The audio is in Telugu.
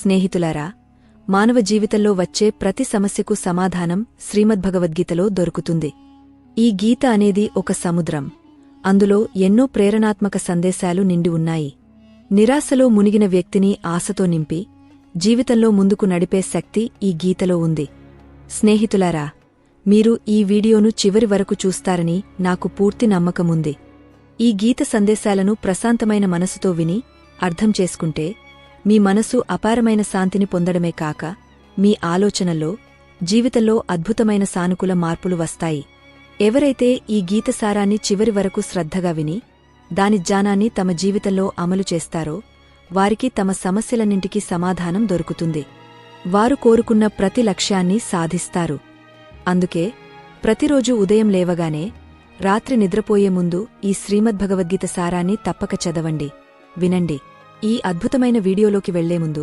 స్నేహితులారా మానవ జీవితంలో వచ్చే ప్రతి సమస్యకు సమాధానం శ్రీమద్భగవద్గీతలో దొరుకుతుంది. ఈ గీత అనేది ఒక సముద్రం. అందులో ఎన్నో ప్రేరణాత్మక సందేశాలు నిండి ఉన్నాయి. నిరాశలో మునిగిన వ్యక్తిని ఆశతో నింపి జీవితంలో ముందుకు నడిపే శక్తి ఈ గీతలో ఉంది. స్నేహితులారా మీరు ఈ వీడియోను చివరి వరకు చూస్తారని నాకు పూర్తి నమ్మకముంది. ఈ గీత సందేశాలను ప్రశాంతమైన మనసుతో విని అర్థం చేసుకుంటే మీ మనసు అపారమైన శాంతిని పొందడమే కాక మీ ఆలోచనల్లో జీవితంలో అద్భుతమైన సానుకూల మార్పులు వస్తాయి. ఎవరైతే ఈ గీతసారాన్ని చివరి వరకు శ్రద్ధగా విని దాని జ్ఞానాన్ని తమ జీవితంలో అమలు చేస్తారో వారికి తమ సమస్యలన్నింటికీ సమాధానం దొరుకుతుంది. వారు కోరుకున్న ప్రతి లక్ష్యాన్ని సాధిస్తారు. అందుకే ప్రతిరోజు ఉదయం లేవగానే రాత్రి నిద్రపోయే ముందు ఈ శ్రీమద్భగవద్గీత సారాన్ని తప్పక చదవండి. వినండి. ఈ అద్భుతమైన వీడియోలోకి వెళ్ళే ముందు